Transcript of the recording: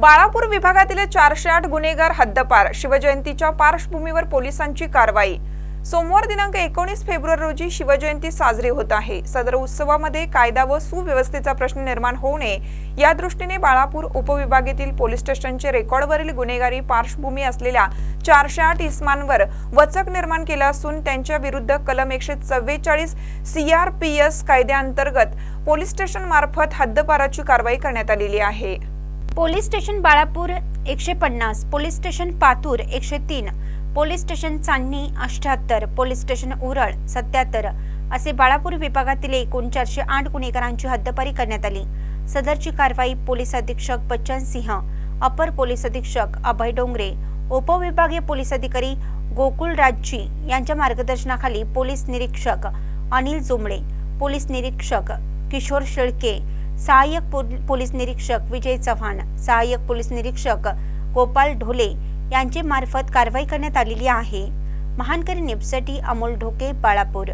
बाळापूर विभागातील चारशे आठ गुन्हेगार हद्दपार शिवजयंतीच्या पार्श्वभूमीवर पोलिसांची कारवाई. सोमवार दिनांक एकोणीस फेब्रुवारी रोजी शिवजयंती साजरी होत आहे. सदर उत्सवामध्ये कायदा व सुव्यवस्थेचा प्रश्न निर्माण होऊ नये या दृष्टीने बाळापूर उपविभागातील पोलीस स्टेशनचे रेकॉर्डवरील गुन्हेगारी पार्श्वभूमी असलेल्या चारशे आठ इस्मांवर वचक निर्माण केला असून त्यांच्या विरुद्ध कलम एकशे चव्वेचाळीस सीआरपीएस कायद्याअंतर्गत पोलीस स्टेशन मार्फत हद्दपाराची कारवाई करण्यात आलेली आहे. पोलीस स्टेशन बाळापूर एकशे पन्नास पोलीस स्टेशन पातूर एकशे तीन पोलीस स्टेशन चांदणी अठ्याहत्तर पोलीस स्टेशन उरळ सत्याहत्तर असे बाळापूर विभागातील एकूण चारशे आठ गुन्हेगारांची हद्दपारी करण्यात आली. सदरची कारवाई पोलीस अधीक्षक बच्चन सिंह अपर पोलीस अधीक्षक अभय डोंगरे उपविभागीय पोलीस अधिकारी गोकुळ राजजी यांच्या मार्गदर्शनाखाली पोलीस निरीक्षक अनिल जुमळे पोलीस निरीक्षक किशोर शेळके सहाय्यक पोलीस निरीक्षक विजय चव्हाण सहाय्यक पोलीस निरीक्षक गोपाल ढोले यांचे मार्फत कारवाई करण्यात आलेली आहे. महानकरी न्यूजसाठी अमोल ढोके बाळापूर.